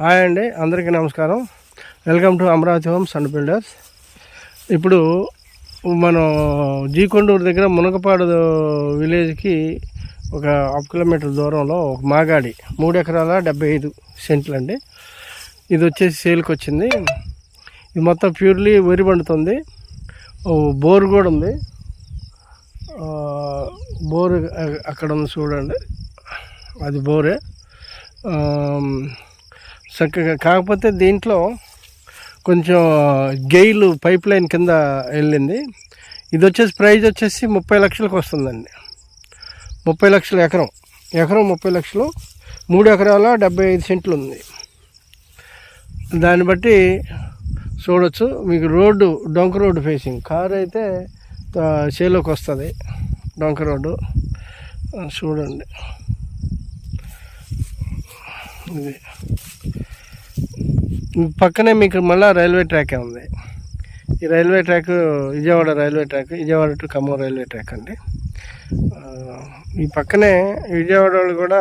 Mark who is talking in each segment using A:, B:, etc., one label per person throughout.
A: Hi అండి అందరికీ నమస్కారం. Welcome to Amaravati homes and builders ఇప్పుడు మనం జీకొండూరు దగ్గర మునగపాడు విలేజ్కి ఒక హాఫ్ కిలోమీటర్ దూరంలో ఒక మాగాడి మూడు ఎకరాల డెబ్బై ఐదు సెంట్లు అండి. ఇది వచ్చేసి సేల్కి వచ్చింది. ఇది మొత్తం ప్యూర్లీ వరి పండుతుంది. బోర్ కూడా ఉంది. బోర్ అక్కడ ఉంది చూడండి. అది బోరే. చక్కగా కాకపోతే దీంట్లో కొంచెం గెయిల్ పైప్ లైన్ కింద వెళ్ళింది. ఇది వచ్చేసి ప్రైజ్ వచ్చేసి ముప్పై లక్షలకు వస్తుందండి. ముప్పై లక్షల ఎకరం. ఎకరం ముప్పై లక్షలు. మూడు ఎకరాల డెబ్బై ఐదు సెంట్లు ఉంది. దాన్ని బట్టి చూడొచ్చు. మీకు రోడ్డు డొంక రోడ్డు ఫేసింగ్. కారు అయితే సేలోకి చేలోకి వస్తుంది. డొంక రోడ్డు. చూడండి. ఇది. పక్కనే మీకు మళ్ళీ రైల్వే ట్రాకే ఉంది. ఈ railway track Vijayawada railway track Vijayawada to Khammam railway track అండి. ఈ పక్కనే విజయవాడ వాళ్ళు కూడా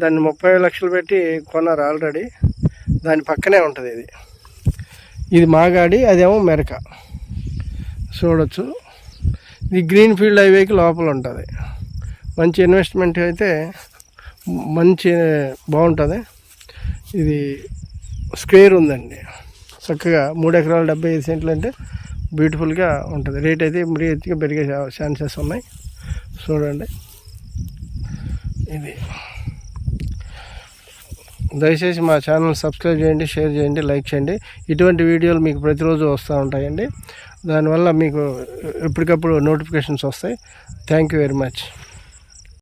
A: దాన్ని ముప్పై లక్షలు పెట్టి కొన్నారు ఆల్రెడీ. దాని పక్కనే ఉంటుంది ఇది. ఇది మాగాడి అదేమో మెరక. చూడొచ్చు. ఇది గ్రీన్ ఫీల్డ్ హైవేకి లోపల ఉంటుంది. మంచి ఇన్వెస్ట్మెంట్ అయితే మంచి బాగుంటుంది. ఇది స్క్వేర్ ఉందండి. చక్కగా మూడు ఎకరాలు డెబ్బై ఐదు సెంట్లు అంటే బ్యూటిఫుల్గా ఉంటుంది. రేట్ అయితే మరీ ఎత్తుగా పెరిగే ఛాన్సెస్ ఉన్నాయి. చూడండి. ఇది. దయచేసి మా ఛానల్ సబ్స్క్రైబ్ చేయండి షేర్ చేయండి లైక్ చేయండి. ఇటువంటి వీడియోలు మీకు ప్రతిరోజు వస్తూ ఉంటాయండి. దానివల్ల మీకు ఎప్పటికప్పుడు నోటిఫికేషన్స్ వస్తాయి. Thank you very much.